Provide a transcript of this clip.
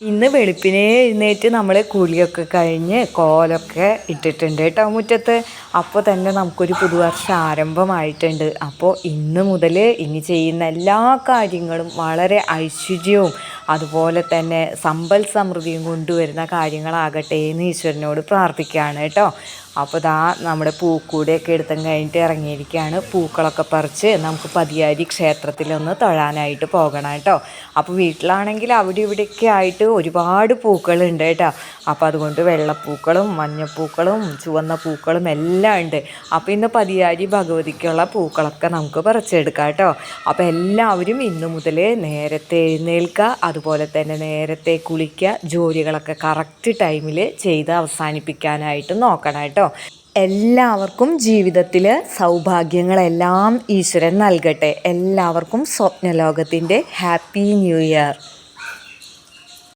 ഇന്ന് വെളുപ്പിനെ എഴുന്നേറ്റ് നമ്മൾ കുളിയൊക്കെ കഴിഞ്ഞ് കോലൊക്കെ ഇട്ടിട്ടുണ്ട് കേട്ടോ മുറ്റത്ത്. അപ്പോൾ തന്നെ നമുക്കൊരു പുതുവർഷ ആരംഭമായിട്ടുണ്ട്. അപ്പോൾ ഇന്ന് മുതൽ ഇനി ചെയ്യുന്ന എല്ലാ കാര്യങ്ങളും വളരെ ഐശ്വര്യവും അതുപോലെ തന്നെ സമ്പൽ സമൃദ്ധിയും കൊണ്ടുവരുന്ന കാര്യങ്ങളാകട്ടെ എന്ന് ഈശ്വരനോട് പ്രാർത്ഥിക്കുകയാണ് കേട്ടോ. അപ്പോൾ ദാ നമ്മുടെ പൂക്കൂടെയൊക്കെ എടുത്തും കഴിഞ്ഞിട്ട് ഇറങ്ങിയിരിക്കുകയാണ് പൂക്കളൊക്കെ പറിച്ച് നമുക്ക് പതിയാരി ക്ഷേത്രത്തിലൊന്ന് തൊഴാനായിട്ട് പോകണം കേട്ടോ. അപ്പോൾ വീട്ടിലാണെങ്കിൽ അവിടെ ഇവിടെയൊക്കെ ആയിട്ട് ഒരുപാട് പൂക്കളുണ്ട് കേട്ടോ. അപ്പോൾ അതുകൊണ്ട് വെള്ളപ്പൂക്കളും മഞ്ഞപ്പൂക്കളും ചുവന്ന പൂക്കളും എല്ലാം ഉണ്ട്. അപ്പോൾ ഇന്ന് പതിയാരി ഭഗവതിക്കുള്ള പൂക്കളൊക്കെ നമുക്ക് പറിച്ചെടുക്കാം കേട്ടോ. അപ്പോൾ എല്ലാവരും ഇന്ന് മുതൽ നേരത്തെ എഴുന്നേൽക്കുക അതുപോലെ തന്നെ നേരത്തെ കുളിക്കുക ജോലികളൊക്കെ കറക്റ്റ് ടൈമിൽ ചെയ്ത് അവസാനിപ്പിക്കാനായിട്ട് നോക്കണം കേട്ടോ. എല്ലാവർക്കും ജീവിതത്തിൽ സൗഭാഗ്യങ്ങളെല്ലാം ഈശ്വരൻ നൽകട്ടെ. എല്ലാവർക്കും സ്വപ്നലോകത്തിന്റെ ഹാപ്പി ന്യൂ ഇയർ.